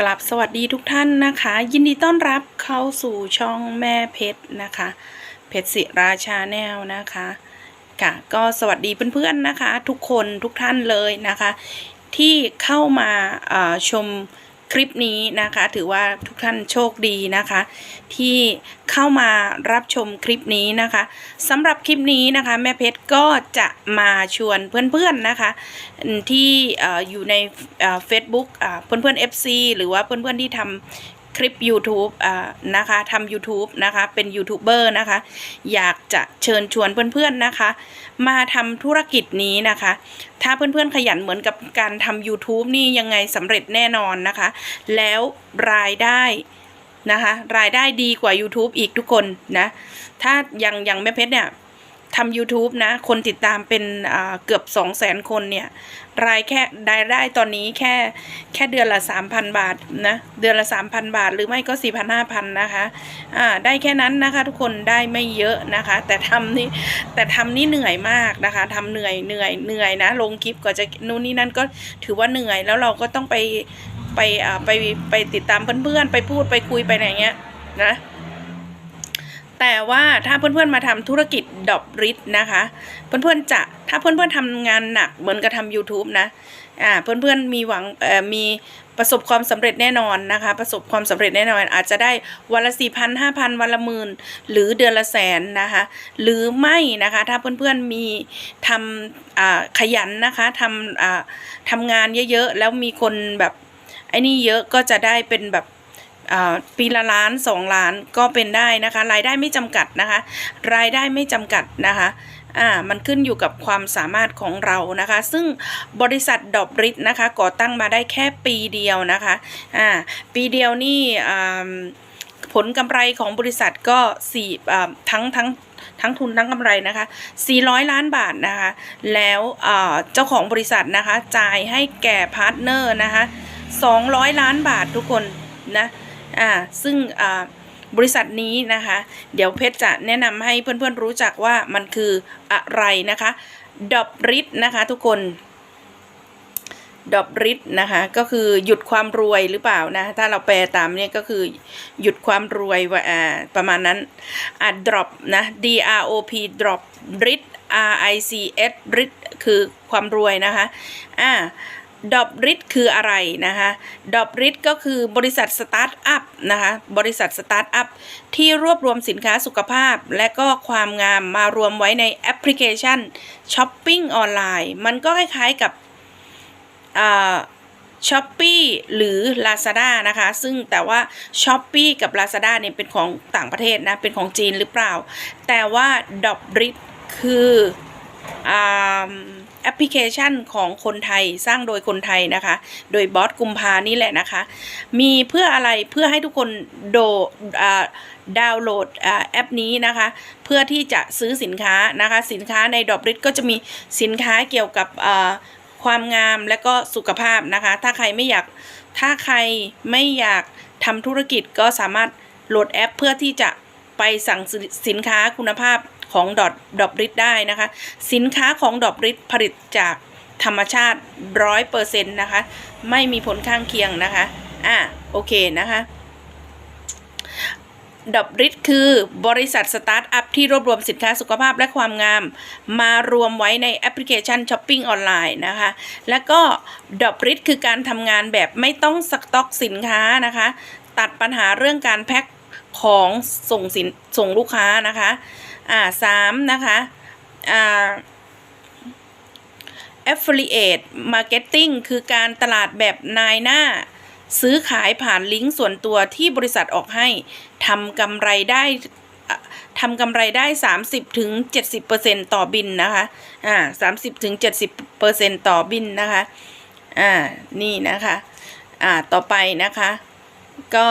กลับสวัสดีทุกท่านนะคะ ยินดีต้อนรับเข้าสู่ช่องแม่เพชรนะคะ เพชรศิราชาแนลนะคะค่ะก็สวัสดีเพื่อนๆนะคะ ทุกคนทุกท่านเลยนะคะ ที่เข้ามาชม คลิปนี้นะคะ ถือว่าทุกท่านโชคดีนะคะ ที่เข้ามารับชมคลิปนี้นะคะสำหรับคลิปนี้นะคะ แม่เพชรก็จะมาชวนเพื่อนๆนะคะ ที่เอ่ออยู่ในเฟซบุ๊กเพื่อนๆ FC หรือว่าเพื่อนๆที่ทำ คลิป YouTube อ่านะคะทำ YouTube นะคะ เป็นยูทูบเบอร์นะคะ อยากจะเชิญชวนเพื่อนๆนะคะ มาทำธุรกิจนี้นะคะ ถ้าเพื่อนๆขยันเหมือนกับการทำ YouTube นี่ยังไงสำเร็จแน่นอนนะคะ แล้วรายได้นะคะ รายได้ดีกว่า YouTube อีกทุกคนนะ ถ้าอย่างอย่างแม่เพชรเนี่ย ทำ YouTube นะ คนติดตามเป็นเกือบ 2 0 0 0 0 0 คนเนี่ย รายแค่รายได้ตอนนี้แค่แค่เดือนละ 3,000 บาทนะ เดือนละ 3,000 บาท หรือไม่ก็ 4,000 5,000 นะคะอ่าได้แค่นั้นนะคะ ทุกคนได้ไม่เยอะนะคะ แต่ทำนี่แต่ทำนี่เหนื่อยมากนะคะทำเหนื่อยเหนื่อยเหนื่อยนะ ลงคลิปก็จะนู่นนี่นั่นก็ถือว่าเหนื่อยแล้วเราก็ต้องไปไปอ่าไปไปติดตามเพื่อนๆ ไปพูดไปคุยไปอะไรเงี้ยนะ แต่ว่าถ้าเพื่อนๆมาทำธุรกิจดอบริดนะคะ เพื่อนๆจะถ้าเพื่อนๆทำงานหนักเหมือนกับทำ YouTube นะอ่าเพื่อนๆมีหวังเอ่อมีประสบความสำเร็จแน่นอนนะคะ ประสบความสำเร็จแน่นอน อาจจะได้วันละสี่พันห้าพันวันละหมื่นหรือเดือนละแสนนะคะ หรือไม่นะคะ ถ้าเพื่อนๆมีทำอ่าขยันนะคะทำอ่าทำงานเยอะๆ แล้วมีคนแบบไอ้นี่เยอะก็จะได้เป็นแบบ ปีละล้านสองล้านก็เป็นได้นะคะ รายได้ไม่จำกัดนะคะ รายได้ไม่จำกัดนะคะอ่ามันขึ้นอยู่กับความสามารถของเรานะคะ ซึ่งบริษัทดอบริดนะคะก่อตั้งมาได้แค่ปีเดียวนะคะอ่าปีเดียวนี่อ่าผลกำไรของบริษัทก็สี่อ่าทั้งทั้งทั้งทุนทั้งกำไรนะคะ 400 ล้านบาทนะคะ แล้วอ่าเจ้าของบริษัทนะคะ จ่ายให้แก่พาร์ทเนอร์นะคะ 200 ล้านบาททุกคนนะ อ่าซึ่งอ่าบริษัทนี้นะคะ เดี๋ยวเพชรจะแนะนำให้เพื่อนๆรู้จักว่ามันคืออะไรนะคะดอบริดนะคะทุกคนดอบริดนะคะก็คือหยุดความรวยหรือเปล่านะ ถ้าเราแปลตามเนี่ยก็คือหยุดความรวยว่าอ่าประมาณนั้นอ่า drop นะ D R O P drop rid R I C S rid คือความรวยนะคะอ่า ดอบริดคืออะไรนะคะดอบริดก็คือบริษัทสตาร์ทอัพนะคะบริษัทสตาร์ทอัพที่รวบรวมสินค้าสุขภาพ และก็ความงามมารวมไว้ในแอปพลิเคชันช้อปปิ้งออนไลน์มันก็คล้ายๆกับช้อปปี้หรือ Lazada นะคะ ซึ่งแต่ว่า s h อ p e e กับ Lazada เนี่ยเป็นของต่างประเทศนะ เป็นของจีนหรือเปล่า แต่ว่าดอบริดคืออ่า แอปพลิเคชันของคนไทยสร้างโดยคนไทยนะคะ โดยบอสกุมภานี่แหละนะคะ มีเพื่ออะไรเพื่อให้ทุกคนโดดาวน์โหลดแอปนี้นะคะ เพื่อที่จะซื้อสินค้านะคะ สินค้าในดอบริดก็จะมีสินค้าเกี่ยวกับความงามและก็สุขภาพนะคะ ถ้าใครไม่อยากถ้าใครไม่อยากทำธุรกิจก็สามารถโหลดแอปเพื่อที่จะไปสั่งสินค้าคุณภาพ ของดอทดอบริดได้นะคะ สินค้าของดอบริดผลิตจากธรรมชาติร้อยเปอร์เซ็นต์นะคะ ไม่มีผลข้างเคียงนะคะ อะโอเคนะคะดอบริดคือบริษัทสตาร์ทอัพที่รวบรวมสินค้าสุขภาพและความงาม มารวมไว้ในแอปพลิเคชันช้อปปิ้งออนไลน์นะคะ แล้วก็ดอบริดคือการทำงานแบบไม่ต้องสต็อกสินค้านะคะ ตัดปัญหาเรื่องการแพ็คของส่งสินส่งลูกค้านะคะ อ่าสามนะคะอ่า affiliate marketing คือการตลาดแบบนายหน้า ซื้อขายผ่านลิงก์ส่วนตัวที่บริษัทออกให้ทำกำไรได้ทำกำไรได้ 30ถึง70%ต่อบินนะคะ อ่า30ถึง70%ต่อบินนะคะ อ่า นี่นะคะ อ่า ต่อไปนะคะ ก็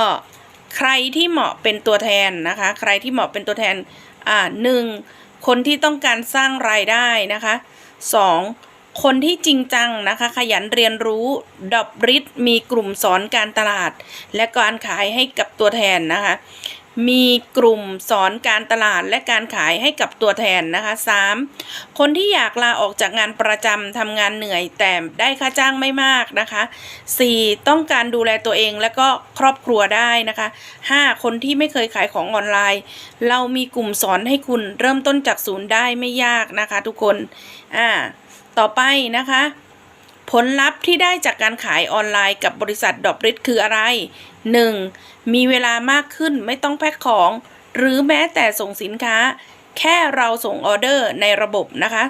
ใครที่เหมาะเป็นตัวแทนนะคะ ใครที่เหมาะเป็นตัวแทน อ่าหนึ่งคนที่ต้องการสร้างรายได้นะคะสองคนที่จริงจังนะคะ ขยันเรียนรู้ดอบริดมีกลุ่มสอนการตลาด และการขายให้กับตัวแทนนะคะ มีกลุ่มสอนการตลาดและการขายให้กับตัวแทนนะคะ 3. คนที่อยากลาออกจากงานประจำทำงานเหนื่อยแต่ได้ค่าจ้างไม่มากนะคะ 4. ต้องการดูแลตัวเองและก็ครอบครัวได้นะคะ 5. คนที่ไม่เคยขายของออนไลน์ เรามีกลุ่มสอนให้คุณเริ่มต้นจากศูนย์ได้ไม่ยากนะคะ ทุกคนอ่าต่อไปนะคะ ผลลัพธ์ที่ได้จากการขายออนไลน์กับบริษัทดอบริดคืออะไร 1. มีเวลามากขึ้นไม่ต้องแพ็คของ หรือแม้แต่ส่งสินค้า แค่เราส่งออเดอร์ในระบบนะคะ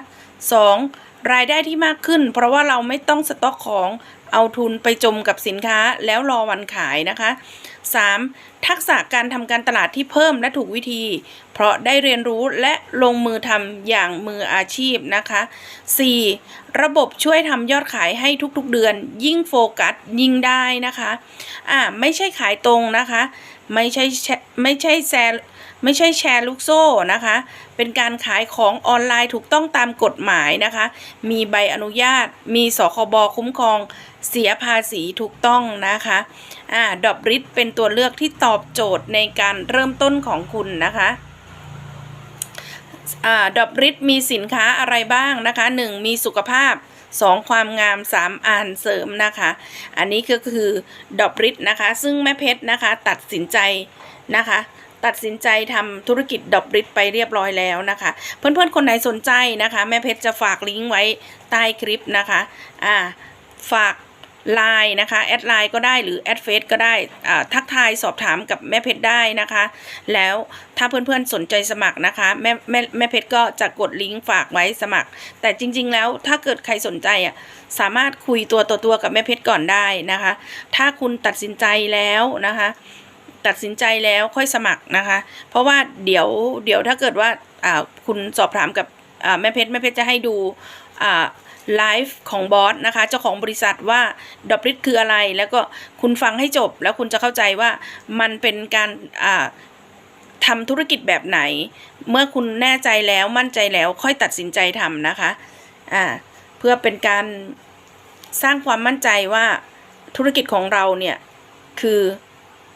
2. รายได้ที่มากขึ้น เพราะว่าเราไม่ต้องสต็อกของ เอาทุนไปจมกับสินค้าแล้วรอวันขายนะคะ 3. ทักษะการทำการตลาดที่เพิ่มและถูกวิธี เพราะได้เรียนรู้และลงมือทำอย่างมืออาชีพนะคะ 4. ระบบช่วยทำยอดขายให้ทุกๆเดือน ยิ่งโฟกัสยิ่งได้นะคะอ่าไม่ใช่ขายตรงนะคะ ไม่ใช่ไม่ใช่แชร์ไม่ใช่แชร์ลูกโซ่นะคะ เป็นการขายของออนไลน์ถูกต้องตามกฎหมายนะคะ มีใบอนุญาต มีสคบคุ้มครอง เสียภาษีถูกต้องนะคะอ่าดอบริดเป็นตัวเลือกที่ตอบโจทย์ในการเริ่มต้นของคุณนะคะอ่าดอบริดมีสินค้าอะไรบ้างนะคะ 1. มีสุขภาพ 2. ความงาม 3. อ่านเสริมนะคะ อันนี้ก็คือดอบริดนะคะ ซึ่งแม่เพชรนะคะตัดสินใจนะคะตัดสินใจทำธุรกิจดอบริดไปเรียบร้อยแล้วนะคะ เพื่อนๆ คนไหนสนใจนะคะ แม่เพชรจะฝากลิงก์ไว้ใต้คลิปนะคะ อ่า ฝาก ไลน์นะคะแอดไลน์ก็ได้หรือแอดเฟซก็ได้ทักทายสอบถามกับแม่เพชรได้นะคะ แล้วถ้าเพื่อนๆสนใจสมัครนะคะแม่แม่แม่เพชรก็จะกดลิงก์ฝากไว้สมัคร แต่จริง ๆ แล้วถ้าเกิดใครสนใจอะสามารถคุยตัวต่อตัวกับแม่เพชรก่อนได้นะคะ ถ้าคุณตัดสินใจแล้วนะคะตัดสินใจแล้วค่อยสมัครนะคะ เพราะว่าเดี๋ยวเดี๋ยวถ้าเกิดว่าคุณสอบถามกับแม่เพชรแม่เพชรจะให้ดูอ่า ไลฟ์ของบอสนะคะ เจ้าของบริษัทว่าดอปริดคืออะไร แล้วก็คุณฟังให้จบ แล้วคุณจะเข้าใจว่ามันเป็นการอ่าทำธุรกิจแบบไหน เมื่อคุณแน่ใจแล้วมั่นใจแล้วค่อยตัดสินใจทำนะคะอ่าเพื่อเป็นการสร้างความมั่นใจว่าธุรกิจของเราเนี่ยคือ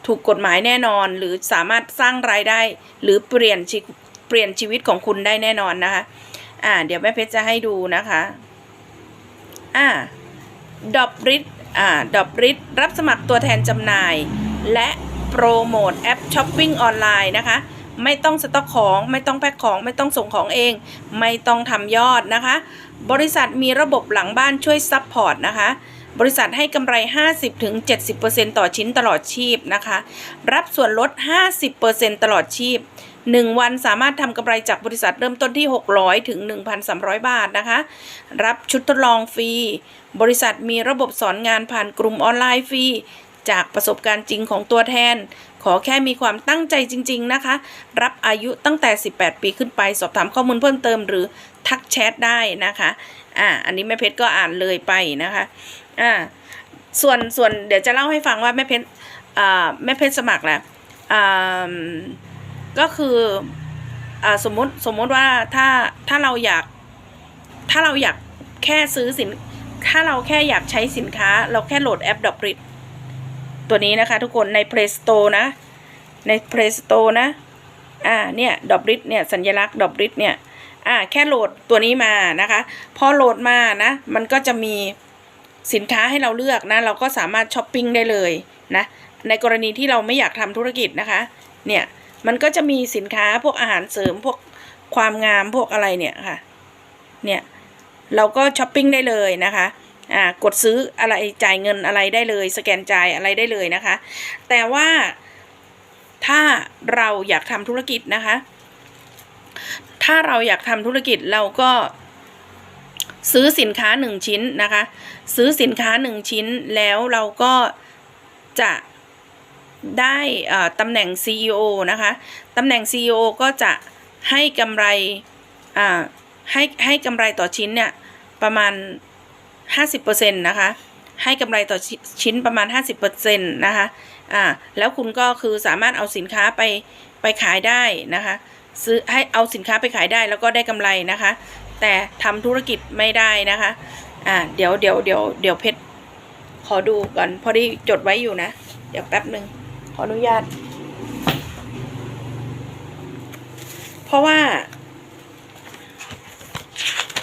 ถูกกฎหมายแน่นอน หรือสามารถสร้างรายได้ หรือเปลี่ยนชีเปลี่ยนชีวิตของคุณได้แน่นอนนะคะ อ่า เดี๋ยวแม่เพชรจะให้ดูนะคะ อ่าดอบริดอ่าดอบริดรับสมัครตัวแทนจำหน่าย และโปรโมทแอปช้อปปิ้งออนไลน์นะคะ ไม่ต้องสต็อกของ ไม่ต้องแพ็คของ ไม่ต้องส่งของเอง ไม่ต้องทำยอดนะคะ บริษัทมีระบบหลังบ้านช่วยซัพพอร์ตนะคะบริษัทให้กำไร 50-70%ต่อชิ้นตลอดชีพนะคะ รับส่วนลด 50%ตลอดชีพ 1 วันสามารถทำกำไรจากบริษัทเริ่มต้นที่ 600 ถึง 1,300 บาทนะคะ รับชุดทดลองฟรี บริษัทมีระบบสอนงานผ่านกลุ่มออนไลน์ฟรี จากประสบการณ์จริงของตัวแทน ขอแค่มีความตั้งใจจริง ๆนะคะ รับอายุตั้งแต่ 18 ปีขึ้นไป สอบถามข้อมูลเพิ่มเติมหรือทักแชทได้นะคะ อ่า อันนี้แม่เพชรก็อ่านเลยไปนะคะ อ่า ส่วนส่วนเดี๋ยวจะเล่าให้ฟังว่าแม่เพชร อ่า แม่เพชรสมัครนะอ่า ก็คืออ่าสมมติสมมติว่าถ้าถ้าเราอยากถ้าเราอยากแค่ซื้อสิน ถ้าเราแค่อยากใช้สินค้า เราแค่โหลดแอปดอกริดตัวนี้นะคะทุกคนใน Play Store นะ ใน Play Store นะ อ่าเนี่ยดอบริดเนี่ยสัญลักษณ์ดอบริดเนี่ยอ่าแค่โหลดตัวนี้มานะคะ พอโหลดมานะ มันก็จะมีสินค้าให้เราเลือกนะ เราก็สามารถช้อปปิ้งได้เลยนะ ในกรณีที่เราไม่อยากทำธุรกิจนะคะ เนี่ย มันก็จะมีสินค้าพวกอาหารเสริมพวกความงามพวกอะไรเนี่ยค่ะ เนี่ยเราก็ช้อปปิ้งได้เลยนะคะอ่ากดซื้ออะไรจ่ายเงินอะไรได้เลย สแกนจ่ายอะไรได้เลยนะคะ แต่ว่าถ้าเราอยากทำธุรกิจนะคะ ถ้าเราอยากทำธุรกิจเราก็ซื้อสินค้าหนึ่งชิ้นนะคะ ซื้อสินค้าหนึ่งชิ้นแล้วเราก็จะ ได้ตำแหน่ง CEO นะคะตำแหน่ง CEO ก็จะให้กำไรให้ให้กำไรต่อชิ้นเนี่ยประมาณ 50%นะคะให้กำไรต่อชิชิ้นประมาณ 50%นะคะอ่าแล้วคุณก็คือสามารถเอาสินค้าไปไปขายได้นะคะซื้อให้เอาสินค้าไปขายได้แล้วก็ได้กำไรนะคะ แต่ทำธุรกิจไม่ได้นะคะอ่าเดี๋ยวเดี๋ยวเดี๋ยวเดี๋ยวเพชรขอดูก่อนพอดีจดไว้อยู่นะ เดี๋ยวแป๊บหนึ่ง ขออนุญาต เพราะว่า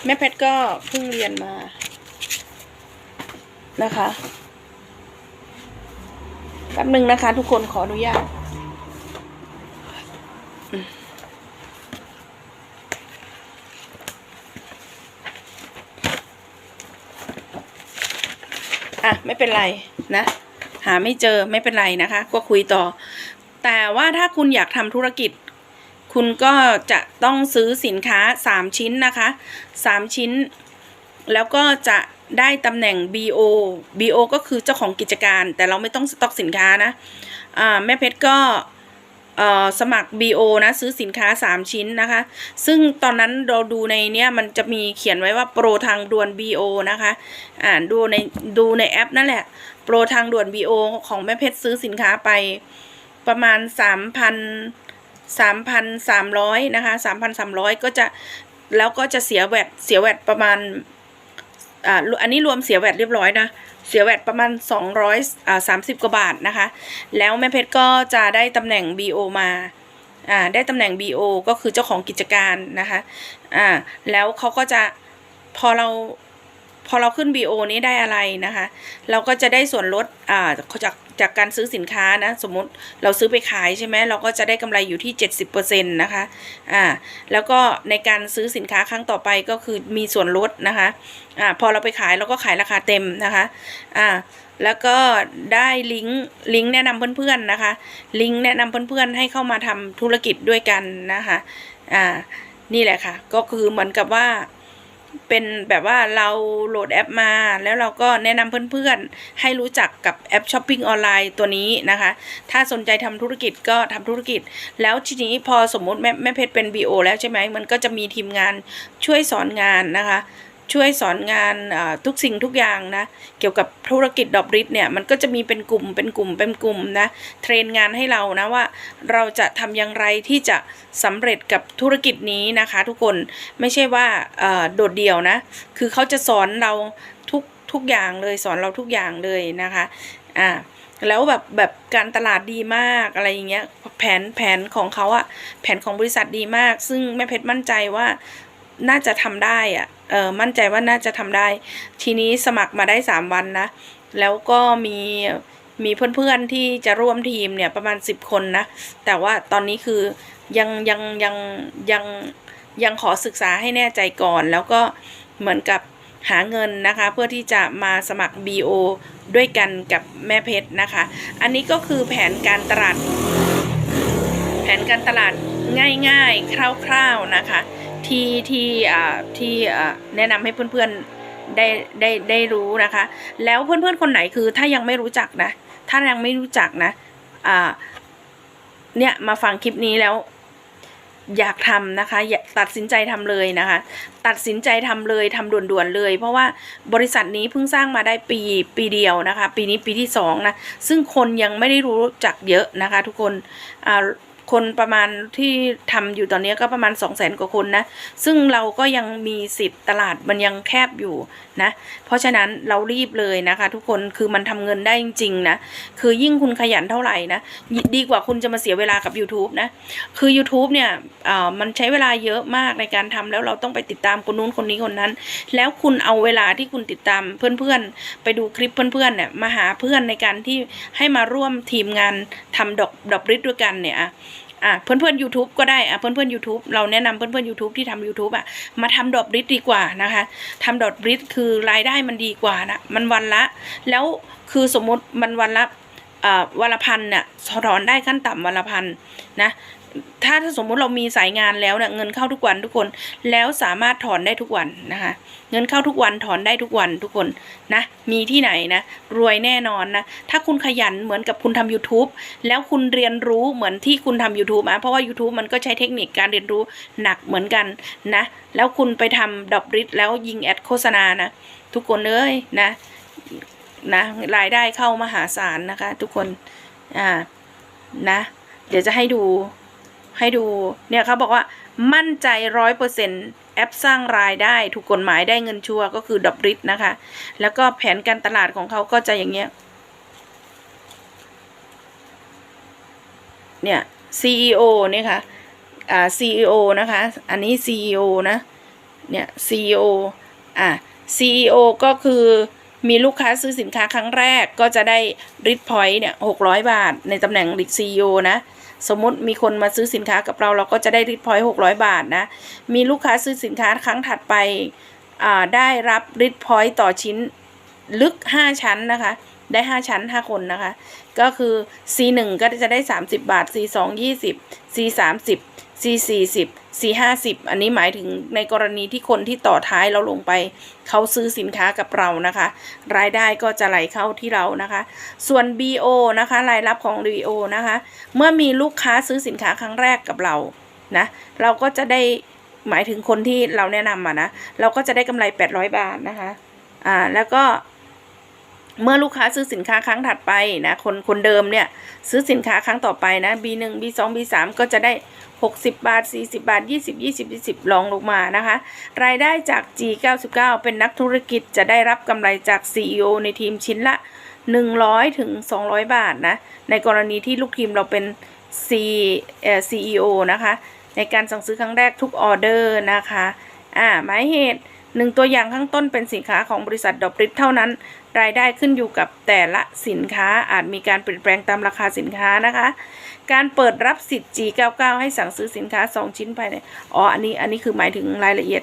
แม่เพชรก็เพิ่งเรียนมานะคะแป๊บหนึ่งนะคะ ทุกคนขออนุญาตอะ ไม่เป็นไรนะ หาไม่เจอไม่เป็นไรนะคะ ก็คุยต่อ แต่ว่าถ้าคุณอยากทำธุรกิจ คุณก็จะต้องซื้อสินค้า 3 ชิ้นนะคะ 3 ชิ้น แล้วก็จะได้ตำแหน่ง BO BO ก็คือเจ้าของกิจการ แต่เราไม่ต้องสต็อกสินค้านะแม่เพชรก็ สมัคร BO นะซื้อสินค้า 3 ชิ้นนะคะ ซึ่งตอนนั้นเราดูในเนี้ยมันจะมีเขียนไว้ว่าโปรทางด่วน BO นะคะอ่านดูในดูในแอปนั่นแหละ โปรทางด่วน BO ของแม่เพชรซื้อสินค้าไปประมาณ 3,000 3,300 นะคะ 3,300 ก็จะแล้วก็จะเสียแวดเสียแวดประมาณ อ่าอันนี้รวมเสียแวดเรียบร้อยนะ เสียแวดประมาณ 200อ่า30 กว่าบาทนะคะ แล้วแม่เพชรก็จะได้ตำแหน่ง BO มาอ่าได้ตำแหน่ง BO ก็คือเจ้าของกิจการนะคะอ่าแล้วเขาก็จะพอเราพอเราขึ้น BO นี้ได้อะไรนะคะ เราก็จะได้ส่วนลดอ่าจาก จากการซื้อสินค้านะ สมมติเราซื้อไปขายใช่ไหมเราก็จะได้กำไรอยู่ที่ 70%นะคะอ่าแล้วก็ในการซื้อสินค้าครั้งต่อไปก็คือมีส่วนลดนะคะอ่าพอเราไปขายเราก็ขายราคาเต็มนะคะอ่าแล้วก็ได้ลิงก์ลิงก์แนะนำเพื่อนๆนะคะ ลิงก์แนะนำเพื่อนๆให้เข้ามาทำธุรกิจด้วยกันนะคะอ่านี่แหละค่ะ ก็คือเหมือนกับว่า เป็นแบบว่าเราโหลดแอปมา แล้วเราก็แนะนำเพื่อนๆ ให้รู้จักกับแอปช้อปปิ้งออนไลน์ตัวนี้นะคะ ถ้าสนใจทำธุรกิจก็ทำธุรกิจ แล้วทีนี้พอสมมุติแม่แม่เพชรเป็น BO แล้วใช่ไหมมันก็จะมีทีมงานช่วยสอนงานนะคะ ช่วยสอนงานทุกสิ่งทุกอย่างนะ เกี่ยวกับธุรกิจดอกริดเนี่ยมันก็จะมีเป็นกลุ่มเป็นกลุ่มเป็นกลุ่มนะเทรนงานให้เรานะว่าเราจะทำอย่างไรที่จะสำเร็จกับธุรกิจนี้นะคะ ทุกคนไม่ใช่ว่าโดดเดี่ยวนะ คือเขาจะสอนเราทุกทุกอย่างเลยสอนเราทุกอย่างเลยนะคะอ่าแล้วแบบแบบการตลาดดีมากอะไรอย่างเงี้ยแผนแผนของเขาอะแผนของบริษัทดีมาก ซึ่งแม่เพชรมั่นใจว่า น่าจะทำได้อะเออมั่นใจว่าน่าจะทำได้ ทีนี้สมัครมาได้สามวันนะ แล้วก็มีมีเพื่อนๆที่จะร่วมทีมเนี่ยประมาณสิบคนนะ แต่ว่าตอนนี้คือยังยังยังยังยังขอศึกษาให้แน่ใจก่อน แล้วก็เหมือนกับหาเงินนะคะ เพื่อที่จะมาสมัคร BO ด้วยกันกับแม่เพชรนะคะ อันนี้ก็คือแผนการตลาด แผนการตลาดง่ายๆ คร่าวๆนะคะ ที่ที่อ่าที่อ่าแนะนำให้เพื่อนๆได้ได้ได้รู้นะคะ แล้วเพื่อนๆคนไหนคือถ้ายังไม่รู้จักนะ ถ้ายังไม่รู้จักนะอ่าเนี่ยมาฟังคลิปนี้แล้วอยากทำนะคะอย่าตัดสินใจทำเลยนะคะ ตัดสินใจทำเลยทำด่วนๆเลย เพราะว่าบริษัทนี้เพิ่งสร้างมาได้ปีปีเดียวนะคะ ปีนี้ปีที่สองนะซึ่งคนยังไม่ได้รู้จักเยอะนะคะ ทุกคนอ่า คนประมาณที่ทำอยู่ตอนนี้ก็ประมาณ 2 0 0แสนกว่าคนนะ ซึ่งเราก็ยังมีสิทธิ์ตลาดมันยังแคบอยู่นะ เพราะฉะนั้นเรารีบเลยนะคะ ทุกคนคือมันทำเงินได้จริงๆนะ คือยิ่งคุณขยันเท่าไหร่นะ ดีกว่าคุณจะมาเสียเวลากับ YouTube นะ คือ YouTube เนี่ยมันใช้เวลาเยอะมากในการทำแล้วเราต้องไปติดตามคนนู้นคนนี้คนนั้น แล้วคุณเอาเวลาที่คุณติดตามเพื่อนๆ ไปดูคลิปเพื่อนๆเนี่ยมาหาเพื่อนในการที่ให้มาร่วมทีมงานทำดอกดอกริดด้วยกันเนี่ย อะเพื่อนเพื่อนๆ YouTube ก็ได้อะเพื่อนเพื่อนๆ YouTube เราแนะนำเพื่อนเพื่อนๆ YouTube ที่ทำ YouTube อะมาทำดอกริดดีกว่านะคะทำดอกริดคือรายได้มันดีกว่านะมันวันละ แล้วคือสมมติมันวันละอ่อวันละพันเนี่ยถอนได้ขั้นต่ำวันละพันนะ ถ้าถ้าสมมุติเรามีสายงานแล้วเนี่ยเงินเข้าทุกวันทุกคน แล้วสามารถถอนได้ทุกวันนะคะ เงินเข้าทุกวันถอนได้ทุกวันทุกคนนะ มีที่ไหนนะ รวยแน่นอนนะ ถ้าคุณขยันเหมือนกับคุณทำ YouTube แล้วคุณเรียนรู้เหมือนที่คุณทำ YouTube อะเพราะว่า YouTube มันก็ใช้เทคนิคการเรียนรู้หนักเหมือนกันนะ แล้วคุณไปทำดอกริดแล้วยิงแอดโฆษณานะ ทุกคนเอ้ยนะนะรายได้เข้ามหาศาลนะคะ ทุกคนอ่านะ เดี๋ยวจะให้ดู ให้ดู เนี่ยเขาบอกว่ามั่นใจร้อยเปอร์เซ็นแอปสร้างรายได้ถูกกฎหมายได้เงินชัวร์ก็คือดับริดนะคะ แล้วก็แผนการตลาดของเขาก็จะอย่างเงี้ย เนี่ย CEO เนี่ยค่ะ อ่า CEO นะคะ อันนี้ CEO นะ เนี่ย CEO อะ CEO ก็คือมีลูกค้าซื้อสินค้าครั้งแรกก็จะได้ริดพอยต์เนี่ยหกร้อยบาทในตำแหน่ง CEO นะ สมมติมีคนมาซื้อสินค้ากับเราเราก็จะได้ริดพอยต์หกร้อยบาทนะ มีลูกค้าซื้อสินค้าครั้งถัดไปอ่าได้รับริดพอยต์ต่อชิ้นลึก 5 ชั้นนะคะ ได้ 5 ชั้น 5 คนนะคะ ก็คือ C1 ก็จะได้ 30 บาท C2 20 C30 C40 C50 อันนี้หมายถึงในกรณีที่คนที่ต่อท้ายเราลงไป เขาซื้อสินค้ากับเรานะคะ รายได้ก็จะไหลเข้าที่เรานะคะ ส่วน BO นะคะรายรับของ BO นะคะ เมื่อมีลูกค้าซื้อสินค้าครั้งแรกกับเรานะเราก็จะได้หมายถึงคนที่เราแนะนำอะนะ เราก็จะได้กำไร 800 บาทนะคะอ่าแล้วก็ เมื่อลูกค้าซื้อสินค้าครั้งถัดไปนะคนคนเดิมเนี่ยซื้อสินค้าครั้งต่อไปนะ B1 B2 B3 ก็จะได้ 60 บาท 40 บาท 20 20 20ลองลงมานะคะ รายได้จาก G99 เป็นนักธุรกิจจะได้รับกำไรจาก CEO ในทีมชิ้นละ 100ถึง200 บาทนะ ในกรณีที่ลูกทีมเราเป็น C เอ่อ CEO นะคะ ในการสั่งซื้อครั้งแรกทุกออเดอร์นะคะ อ่าหมายเหตุหนึ่งตัวอย่างข้างต้นเป็นสินค้าของบริษัทดอกริดเท่านั้นรายได้ขึ้นอยู่กับแต่ละสินค้าอาจมีการเปลี่ยนแปลงตามราคาสินค้านะคะ การเปิดรับสิทธิ์ G99 ให้สั่งซื้อสินค้า 2 ชิ้นภายในอ๋ออันนี้อันนี้คือหมายถึงรายละเอียด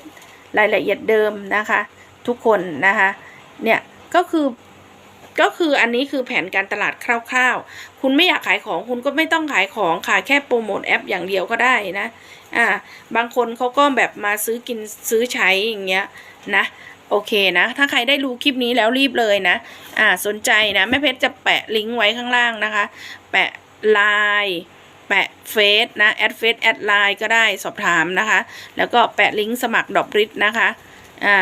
รายละเอียดเดิมนะคะ ทุกคนนะคะเนี่ยก็คือก็คืออันนี้คือแผนการตลาดคร่าวๆ คุณไม่อยากขายของคุณก็ไม่ต้องขายของขายแค่โปรโมทแอปอย่างเดียวก็ได้นะ อ่า บางคนเขาก็แบบมาซื้อกินซื้อใช้อย่างเงี้ยนะ โอเคนะ ถ้าใครได้รู้คลิปนี้แล้วรีบเลยนะ อ่า สนใจนะ แม่เพชรจะแปะลิงก์ไว้ข้างล่างนะคะ แปะไลน์แปะเฟซนะ แอดเฟซแอดไลน์ก็ได้สอบถามนะคะ แล้วก็แปะลิงก์สมัครดอกริดนะคะ อ่า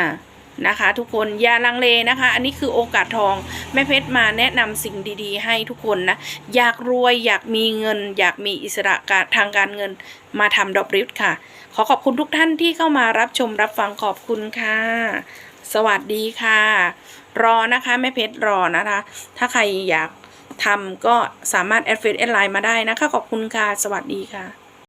นะคะ ทุกคนอย่าลังเลนะคะ อันนี้คือโอกาสทอง แม่เพชรมาแนะนำสิ่งดีๆ ให้ทุกคนนะ อยากรวยอยากมีเงิน อยากมีอิสระการทางการเงิน มาทำดอกริดค่ะ ขอขอบคุณทุกท่านที่เข้ามารับชมรับฟังขอบคุณค่ะ สวัสดีค่ะ รอนะคะแม่เพชรรอนะคะ ถ้าใครอยากทำก็สามารถแอดเฟซแอดไลน์มาได้นะคะ ขอบคุณค่ะ สวัสดีค่ะ